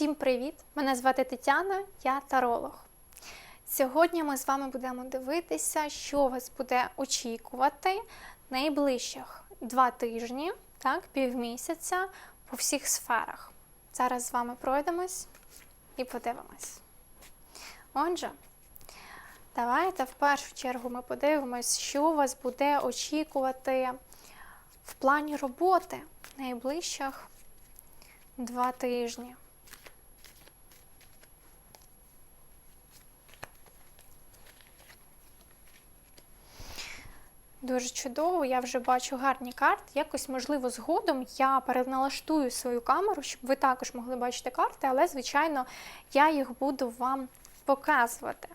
Всім привіт! Мене звати Тетяна, я таролог. Сьогодні ми з вами будемо дивитися, що вас буде очікувати найближчих два тижні, так, півмісяця по всіх сферах. Зараз з вами пройдемось і подивимось. Отже, давайте в першу чергу ми подивимось, що вас буде очікувати в плані роботи найближчих два тижні. Дуже чудово, я вже бачу гарні карти. Якось, можливо, згодом я переналаштую свою камеру, щоб ви також могли бачити карти, але, звичайно, я їх буду вам показувати.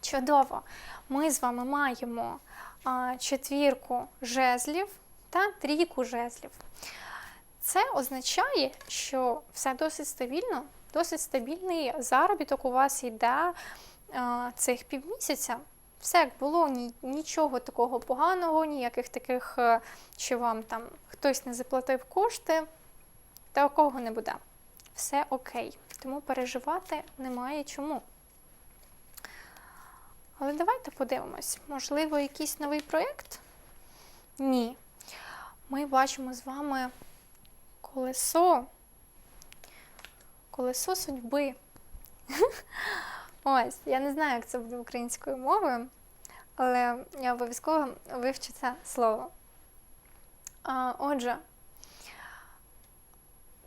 Чудово! Ми з вами маємо а, четвірку жезлів та трійку жезлів. Це означає, що все досить стабільно, досить стабільний заробіток у вас йде а, цих півмісяця. Все як було, ні, нічого такого поганого, ніяких таких, е, що вам там хтось не заплатив кошти, такого не буде. Все окей. Тому переживати немає чому. Але давайте подивимось, можливо, якийсь новий проєкт? Ні. Ми бачимо з вами колесо. Колесо судьби. Ось, я не знаю, як це буде українською мовою, але я обов'язково вивчу це слово. А, Отже,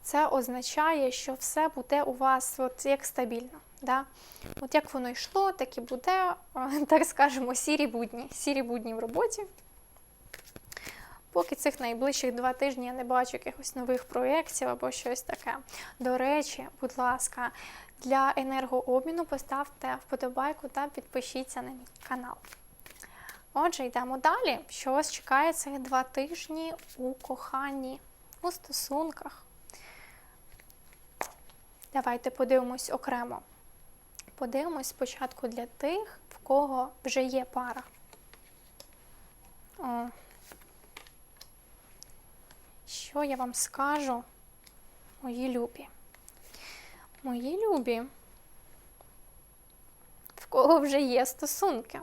це означає, що все буде у вас от як стабільно. Да? От як воно йшло, так і буде, так скажемо, сірі будні. Сірі будні в роботі. Поки цих найближчих два тижні я не бачу якихось нових проєктів або щось таке. До речі, будь ласка, для енергообміну поставте вподобайку та підпишіться на мій канал. Отже, йдемо далі. Що вас чекає цих два тижні у коханні, у стосунках? Давайте подивимось окремо. Подивимось спочатку для тих, в кого вже є пара. О. Що я вам скажу, мої любі? Мої любі, в кого вже є стосунки.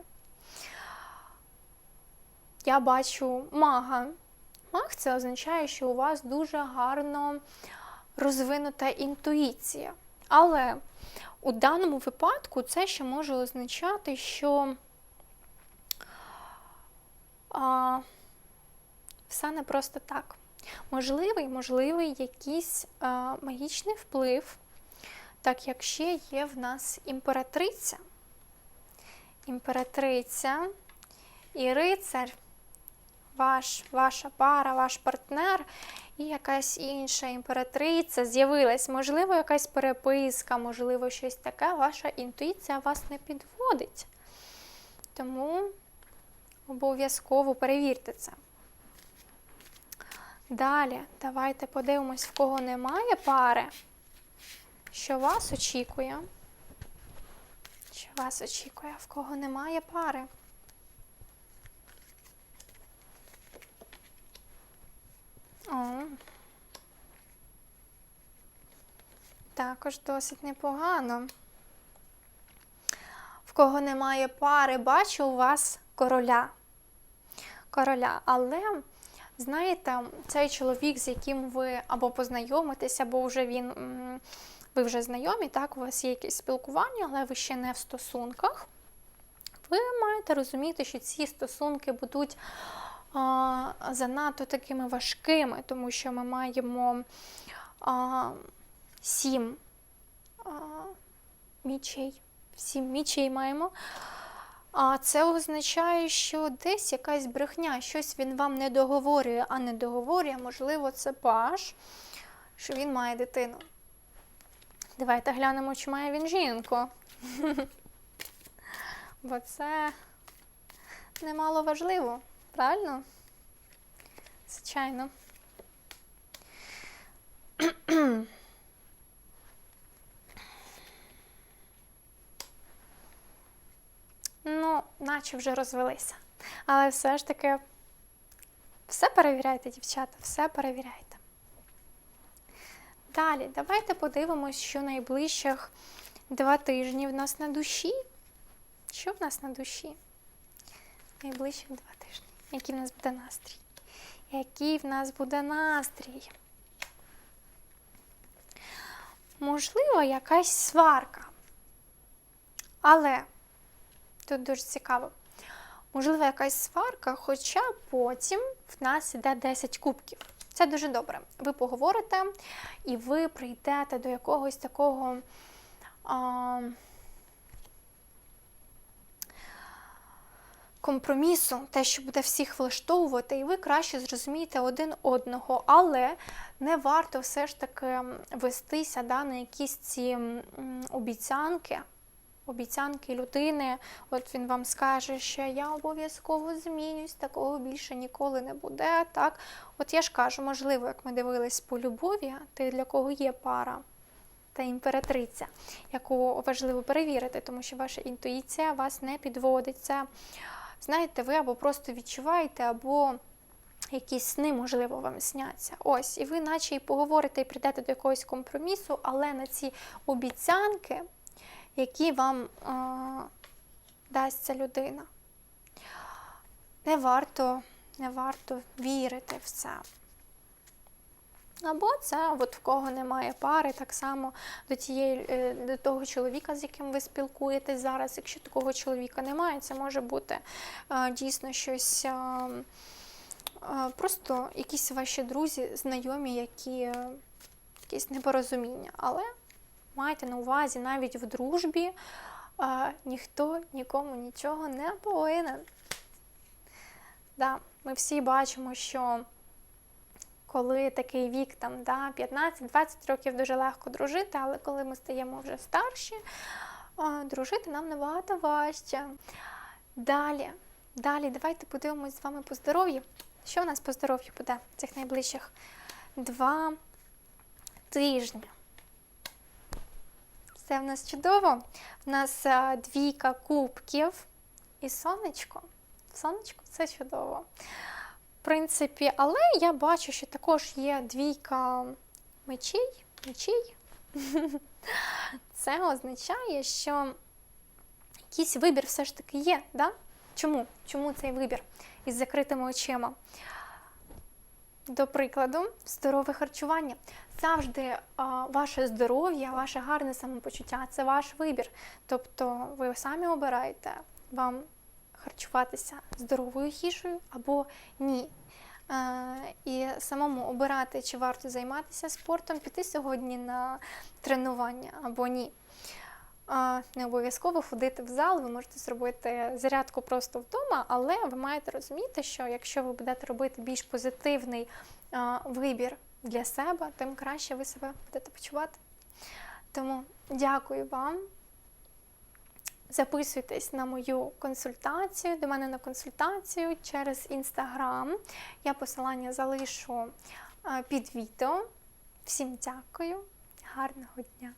Я бачу мага. Маг це означає, що у вас дуже гарно розвинута інтуїція. Але у даному випадку це ще може означати, що а, все не просто так. Можливий, можливий якийсь а, магічний вплив, так як ще є в нас імператриця. Імператриця і рицар, ваш, ваша пара, ваш партнер і якась інша імператриця з'явилась. Можливо, якась переписка, можливо, щось таке, ваша інтуїція вас не підводить. Тому обов'язково перевірте це. Далі, давайте подивимось, в кого немає пари, що вас очікує. Що вас очікує, в кого немає пари. О. Також досить непогано. В кого немає пари, бачу у вас короля. Короля. Але, знаєте, цей чоловік, з яким ви або познайомитесь, або вже він, ви вже знайомі, так, у вас є якесь спілкування, але ви ще не в стосунках. Ви маєте розуміти, що ці стосунки будуть а, занадто такими важкими, тому що ми маємо а, сім а, мічей. Сім мічей маємо. А це означає, що десь якась брехня, щось він вам не договорює, а не договорює, можливо, це паш, що він має дитину. Давайте глянемо, чи має він жінку. Бо це немало важливо, правильно? Звичайно. Ну, наче вже розвелися. Але все ж таки, все перевіряйте, дівчата, все перевіряйте. Далі, давайте подивимось, що найближчих два тижні в нас на душі. Що в нас на душі? Найближчих два тижні. Який в нас буде настрій? Який в нас буде настрій? Можливо, якась сварка. Але тут дуже цікаво. Можливо, якась сварка, хоча потім в нас іде 10 кубків. Це дуже добре. Ви поговорите і ви прийдете до якогось такого а, компромісу, те, що буде всіх влаштовувати, і ви краще зрозумієте один одного. Але не варто все ж таки вестися да, на якісь ці обіцянки. Обіцянки людини, от він вам скаже, що я обов'язково змінюсь, такого більше ніколи не буде. Так, от я ж кажу, можливо, як ми дивились по любові, ти для кого є пара та імператриця, яку важливо перевірити, тому що ваша інтуїція вас не підводить. Це, знаєте, ви або просто відчуваєте, або якісь сни, можливо, вам сняться. Ось, і ви, наче і поговорите, і прийдете до якогось компромісу, але на ці обіцянки які вам е, дасть ця людина. Не варто, не варто вірити в це. Або це, от в кого немає пари, так само до тієї, е, до того чоловіка, з яким ви спілкуєтесь зараз. Якщо такого чоловіка немає, це може бути е, дійсно щось. Е, Просто якісь ваші друзі, знайомі, які якісь непорозуміння. Але майте на увазі, навіть в дружбі а, ніхто нікому нічого не повинен. Да, Ми всі бачимо, що коли такий вік, там, да, 15-20 років дуже легко дружити, але коли ми стаємо вже старші, а, дружити нам набагато важче. Далі, далі, давайте подивимось з вами по здоров'ю. Що у нас по здоров'ю буде цих найближчих два тижні? Все в нас чудово. У нас а, двійка кубків і сонечко. Сонечко це чудово. В принципі, але я бачу, що також є двійка мечей. мечей. Це означає, що якийсь вибір все ж таки є. Да? Чому? Чому цей вибір із закритими очима? До прикладу, здорове харчування. Завжди а, ваше здоров'я, ваше гарне самопочуття це ваш вибір. Тобто ви самі обираєте вам харчуватися здоровою їжею або ні. Е, і самому обирати, чи варто займатися спортом, піти сьогодні на тренування або ні. Не обов'язково ходити в зал, ви можете зробити зарядку просто вдома, але ви маєте розуміти, що якщо ви будете робити більш позитивний вибір для себе, тим краще ви себе будете почувати. Тому дякую вам. Записуйтесь на мою консультацію, до мене на консультацію через інстаграм. Я посилання залишу під відео. Всім дякую, гарного дня!